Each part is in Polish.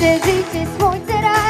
Przeżycie słońce raz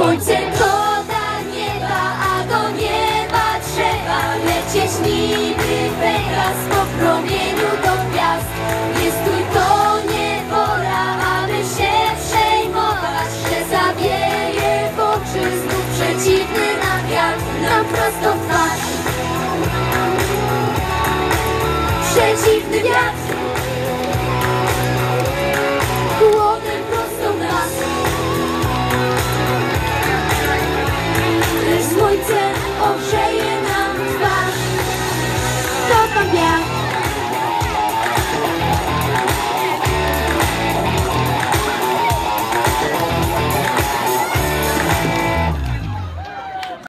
Słońce koda nieba, a do nieba trzeba lecieć niby Pegas po promieniu do gwiazd. Nie stój, to niebora, aby się przejmować, że zawieje w oczy znów przeciwny nam wiatr, nam prosto w twarz. Przeciwny wiatr.